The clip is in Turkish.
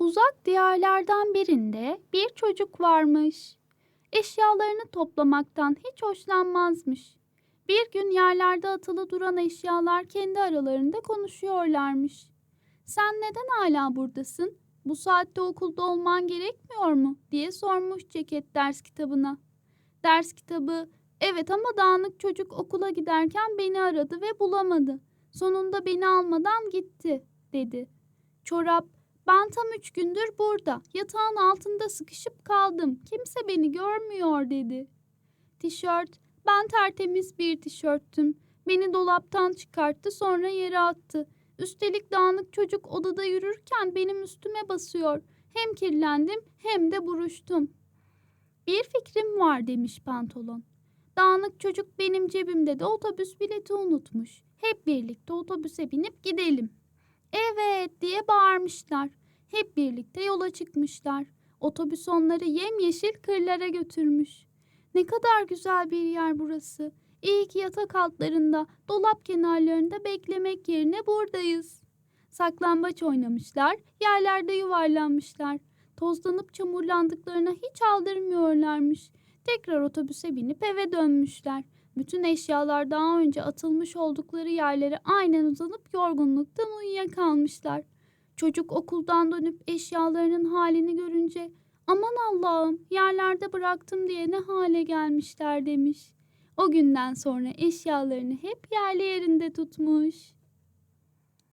Uzak diyarlardan birinde bir çocuk varmış. Eşyalarını toplamaktan hiç hoşlanmazmış. Bir gün yerlerde atılı duran eşyalar kendi aralarında konuşuyorlarmış. Sen neden hala buradasın? Bu saatte okulda olman gerekmiyor mu? diye sormuş ceket ders kitabına. Ders kitabı, evet ama dağınık çocuk okula giderken beni aradı ve bulamadı. Sonunda beni almadan gitti, dedi. Çorap, ben tam üç gündür burada. Yatağın altında sıkışıp kaldım. Kimse beni görmüyor dedi. Tişört, ben tertemiz bir tişörttüm. Beni dolaptan çıkarttı sonra yere attı. Üstelik dağınık çocuk odada yürürken benim üstüme basıyor. Hem kirlendim hem de buruştum. Bir fikrim var demiş pantolon. Dağınık çocuk benim cebimde de otobüs bileti unutmuş. Hep birlikte otobüse binip gidelim. Evet diye bağırmışlar. Hep birlikte yola çıkmışlar. Otobüs onları yemyeşil kırlara götürmüş. Ne kadar güzel bir yer burası. İyi ki yatak altlarında, dolap kenarlarında beklemek yerine buradayız. Saklambaç oynamışlar, yerlerde yuvarlanmışlar. Tozlanıp çamurlandıklarına hiç aldırmıyorlarmış. Tekrar otobüse binip eve dönmüşler. Bütün eşyalar daha önce atılmış oldukları yerlere aynen uzanıp yorgunluktan uyuyakalmışlar. Çocuk okuldan dönüp eşyalarının halini görünce aman Allah'ım yerlerde bıraktım diye ne hale gelmişler demiş. O günden sonra eşyalarını hep yerli yerinde tutmuş.